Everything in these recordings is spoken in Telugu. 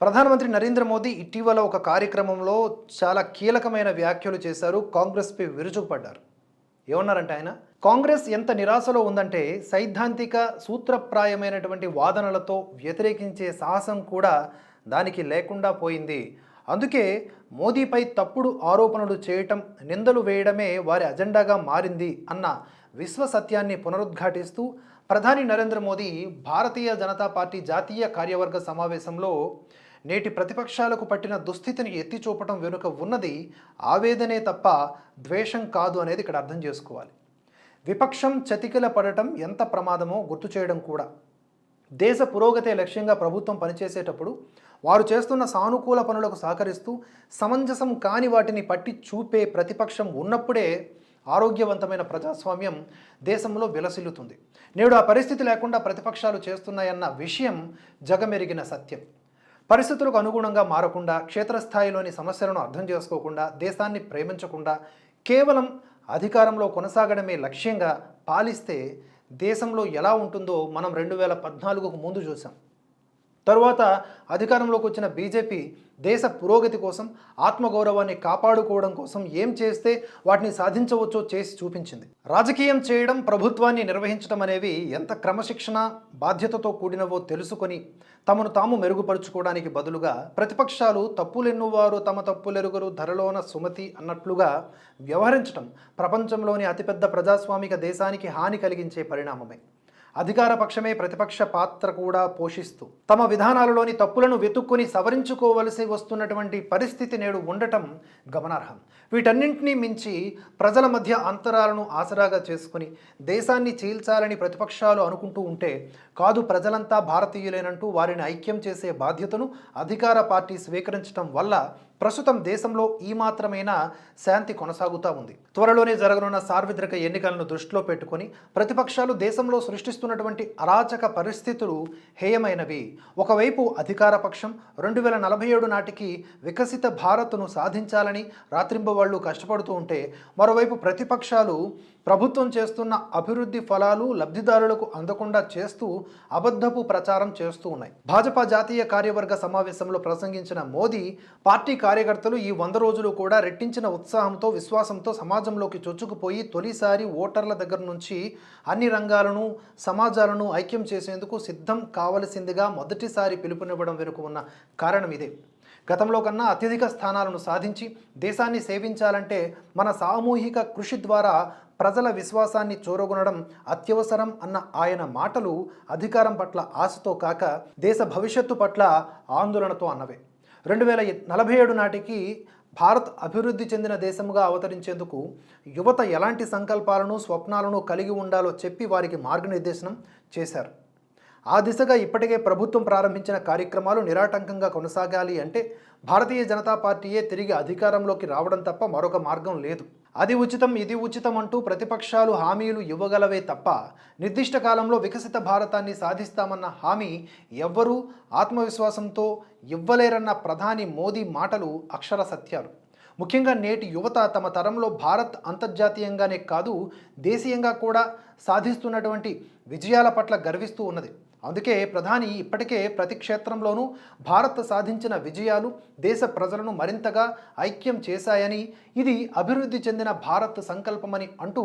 ప్రధానమంత్రి నరేంద్ర మోదీ ఇటీవల ఒక కార్యక్రమంలో చాలా కీలకమైన వ్యాఖ్యలు చేశారు. కాంగ్రెస్పై విరుచుకుపడ్డారు. ఏమన్నారంటే ఆయన? కాంగ్రెస్ ఎంత నిరాశలో ఉందంటే సైద్ధాంతిక సూత్రప్రాయమైనటువంటి వాదనలతో వ్యతిరేకించే సాహసం కూడా దానికి లేకుండా పోయింది. అందుకే మోదీపై తప్పుడు ఆరోపణలు చేయటం నిందలు వేయడమే వారి అజెండాగా మారింది అన్న విశ్వసత్యాన్ని పునరుద్ఘాటిస్తూ ప్రధాని నరేంద్ర మోదీ భారతీయ జనతా పార్టీ జాతీయ కార్యవర్గ సమావేశంలో నేటి ప్రతిపక్షాలకు పట్టిన దుస్థితిని ఎత్తి చూపటం వెనుక ఉన్నది ఆవేదనే తప్ప ద్వేషం కాదు అనేది ఇక్కడ అర్థం చేసుకోవాలి. విపక్షం చతికిల పడటం ఎంత ప్రమాదమో గుర్తు చేయడం కూడా. దేశ పురోగతే లక్ష్యంగా ప్రభుత్వం పనిచేసేటప్పుడు వారు చేస్తున్న సానుకూల పనులకు సహకరిస్తూ సమంజసం కాని వాటిని పట్టి చూపే ప్రతిపక్షం ఉన్నప్పుడే ఆరోగ్యవంతమైన ప్రజాస్వామ్యం దేశంలో విలసిల్లుతుంది. నేడు ఆ పరిస్థితి లేకుండా ప్రతిపక్షాలు చేస్తున్నాయన్న విషయం జగమెరిగిన సత్యం. పరిస్థితులకు అనుగుణంగా మారకుండా క్షేత్రస్థాయిలోని సమస్యలను అర్థం చేసుకోకుండా దేశాన్ని ప్రేమించకుండా కేవలం అధికారంలో కొనసాగడమే లక్ష్యంగా పాలిస్తే దేశంలో ఎలా ఉంటుందో మనం రెండు వేల పద్నాలుగుకు ముందు చూసాం తరువాత అధికారంలోకి వచ్చిన బీజేపీ దేశ పురోగతి కోసం ఆత్మగౌరవాన్ని కాపాడుకోవడం కోసం ఏం చేస్తే వాటిని సాధించవచ్చో చేసి చూపించింది. రాజకీయం చేయడం ప్రభుత్వాన్ని నిర్వహించడం అనేవి ఎంత క్రమశిక్షణ బాధ్యతతో కూడినవో తెలుసుకొని తమను తాము మెరుగుపరుచుకోవడానికి బదులుగా ప్రతిపక్షాలు తప్పులెన్నువారు తమ తప్పులెరుగురు ధరలోన సుమతి అన్నట్లుగా వ్యవహరించడం ప్రపంచంలోని అతిపెద్ద ప్రజాస్వామిక దేశానికి హాని కలిగించే పరిణామమే. అధికార పక్షమే ప్రతిపక్ష పాత్ర కూడా పోషిస్తూ తమ విధానాలలోని తప్పులను వెతుక్కొని సవరించుకోవలసి వస్తున్నటువంటి పరిస్థితి నేడు ఉండటం గమనార్హం. వీటన్నింటినీ మించి ప్రజల మధ్య అంతరాలను ఆసరాగా చేసుకుని దేశాన్ని చీల్చాలని ప్రతిపక్షాలు అనుకుంటూ ఉంటే కాదు ప్రజలంతా భారతీయులేనంటూ వారిని ఐక్యం చేసే బాధ్యతను అధికార పార్టీ స్వీకరించడం వల్ల ప్రస్తుతం దేశంలో ఈ మాత్రమైన శాంతి కొనసాగుతూ ఉంది. త్వరలోనే జరగనున్న సార్వత్రిక ఎన్నికలను దృష్టిలో పెట్టుకొని ప్రతిపక్షాలు దేశంలో సృష్టిస్తున్నటువంటి అరాచక పరిస్థితులు హేయమైనవి. ఒకవైపు అధికార పక్షం రెండు వేల నలభై ఏడు నాటికి వికసిత భారత్ను సాధించాలని రాత్రింబవళ్ళు కష్టపడుతూ ఉంటే మరోవైపు ప్రతిపక్షాలు ప్రభుత్వం చేస్తున్న అభివృద్ధి ఫలాలు లబ్ధిదారులకు అందకుండా చేస్తూ అబద్ధపు ప్రచారం చేస్తూ ఉన్నాయి. భాజపా జాతీయ కార్యవర్గ సమావేశంలో ప్రసంగించిన మోదీ పార్టీ కార్యకర్తలు ఈ వంద రోజులు కూడా రెట్టించిన ఉత్సాహంతో విశ్వాసంతో సమాజంలోకి చొచ్చుకుపోయి తొలిసారి ఓటర్ల దగ్గర నుంచి అన్ని రంగాలను సమాజాలను ఐక్యం చేసేందుకు సిద్ధం కావలసిందిగా మొదటిసారి పిలుపునివ్వడం వెనుక ఉన్న కారణం ఇదే. గతంలో కన్నా అత్యధిక స్థానాలను సాధించి దేశాన్ని సేవించాలంటే మన సామూహిక కృషి ద్వారా ప్రజల విశ్వాసాన్ని చూరగొనడం అత్యవసరం అన్న ఆయన మాటలు అధికారం పట్ల ఆశతో కాక దేశ భవిష్యత్తు పట్ల ఆందోళనతో అన్నవే. రెండు వేల నలభై ఏడు నాటికి భారత్ అభివృద్ధి చెందిన దేశంగా అవతరించేందుకు యువత ఎలాంటి సంకల్పాలను స్వప్నాలను కలిగి ఉండాలో చెప్పి వారికి మార్గనిర్దేశనం చేశారు. ఆ దిశగా ఇప్పటికే ప్రభుత్వం ప్రారంభించిన కార్యక్రమాలు నిరాటంకంగా కొనసాగాలి అంటే భారతీయ జనతా పార్టీయే తిరిగి అధికారంలోకి రావడం తప్ప మరొక మార్గం లేదు. అది ఉచితం ఇది ఉచితం అంటూ ప్రతిపక్షాలు హామీలు ఇవ్వగలవే తప్ప నిర్దిష్ట కాలంలో వికసిత భారతాన్ని సాధిస్తామన్న హామీ ఎవ్వరూ ఆత్మవిశ్వాసంతో ఇవ్వలేరన్న ప్రధాని మోదీ మాటలు అక్షర సత్యాలు. ముఖ్యంగా నేటి యువత తమ తరంలో భారత్ అంతర్జాతీయంగానే కాదు దేశీయంగా కూడా సాధిస్తున్నటువంటి విజయాల పట్ల గర్విస్తూ ఉన్నది. అందుకే ప్రధాని ఇప్పటికే ప్రతి క్షేత్రంలోనూ భారత్ సాధించిన విజయాలు దేశ ప్రజలను మరింతగా ఐక్యం చేశాయని ఇది అభివృద్ధి చెందిన భారత్ సంకల్పమని అంటూ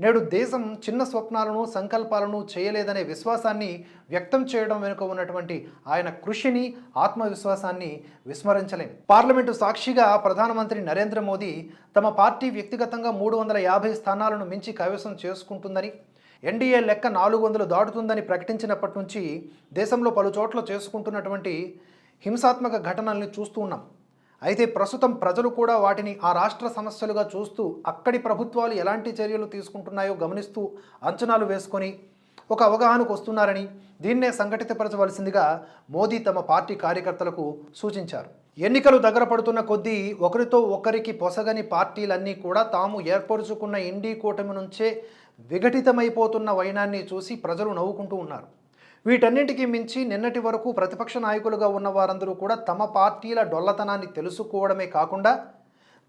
నేడు దేశం చిన్న స్వప్నాలను సంకల్పాలను చేయలేదనే విశ్వాసాన్ని వ్యక్తం చేయడం వెనుక ఉన్నటువంటి ఆయన కృషిని ఆత్మవిశ్వాసాన్ని విస్మరించలేం. పార్లమెంటు సాక్షిగా ప్రధానమంత్రి నరేంద్ర మోదీ తమ పార్టీ వ్యక్తిగతంగా మూడు వందల యాభై స్థానాలను మించి కైవసం చేసుకుంటుందని ఎన్డీఏ లెక్క నాలుగు వందలు దాటుతుందని ప్రకటించినప్పటి నుంచి దేశంలో పలు చోట్ల చేసుకుంటున్నటువంటి హింసాత్మక ఘటనల్ని చూస్తూ ఉన్నాం. అయితే ప్రస్తుతం ప్రజలు కూడా వాటిని ఆ రాష్ట్ర సమస్యలుగా చూస్తూ అక్కడి ప్రభుత్వాలు ఎలాంటి చర్యలు తీసుకుంటున్నాయో గమనిస్తూ అంచనాలు వేసుకొని ఒక అవగాహనకు వస్తున్నారని దీన్నే సంఘటితపరచవలసిందిగా మోదీ తమ పార్టీ కార్యకర్తలకు సూచించారు. ఎన్నికలు దగ్గర పడుతున్న కొద్దీ ఒకరితో ఒకరికి పొసగని పార్టీలన్నీ కూడా తాము ఏర్పరుచుకున్న ఇండీ కూటమి నుంచే విఘటితమైపోతున్న వైనాన్ని చూసి ప్రజలు నవ్వుకుంటూ ఉన్నారు. వీటన్నింటికి మించి నిన్నటి వరకు ప్రతిపక్ష నాయకులుగా ఉన్న వారందరూ కూడా తమ పార్టీల డొల్లతనాన్ని తెలుసుకోవడమే కాకుండా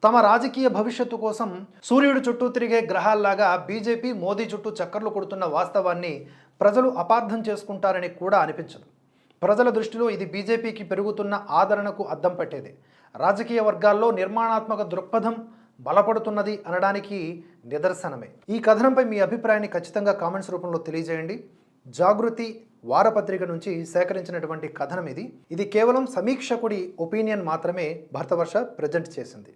తమ రాజకీయ భవిష్యత్తు కోసం సూర్యుడు చుట్టూ తిరిగే గ్రహాల్లాగా బీజేపీ మోదీ చుట్టూ చక్కర్లు కొడుతున్న వాస్తవాన్ని ప్రజలు అపార్థం చేసుకుంటారని కూడా అనిపించదు. ప్రజల దృష్టిలో ఇది బీజేపీకి పెరుగుతున్న ఆదరణకు అద్దం పట్టేది. రాజకీయ వర్గాల్లో నిర్మాణాత్మక దృక్పథం బలపడుతున్నది అనడానికి నిదర్శనమే. ఈ కథనంపై మీ అభిప్రాయాన్ని ఖచ్చితంగా కామెంట్స్ రూపంలో తెలియజేయండి. జాగృతి వారపత్రిక నుంచి సేకరించినటువంటి కథనం ఇది ఇది కేవలం సమీక్షకుడి ఒపీనియన్ మాత్రమే భరతవర్ష ప్రజెంట్ చేసింది.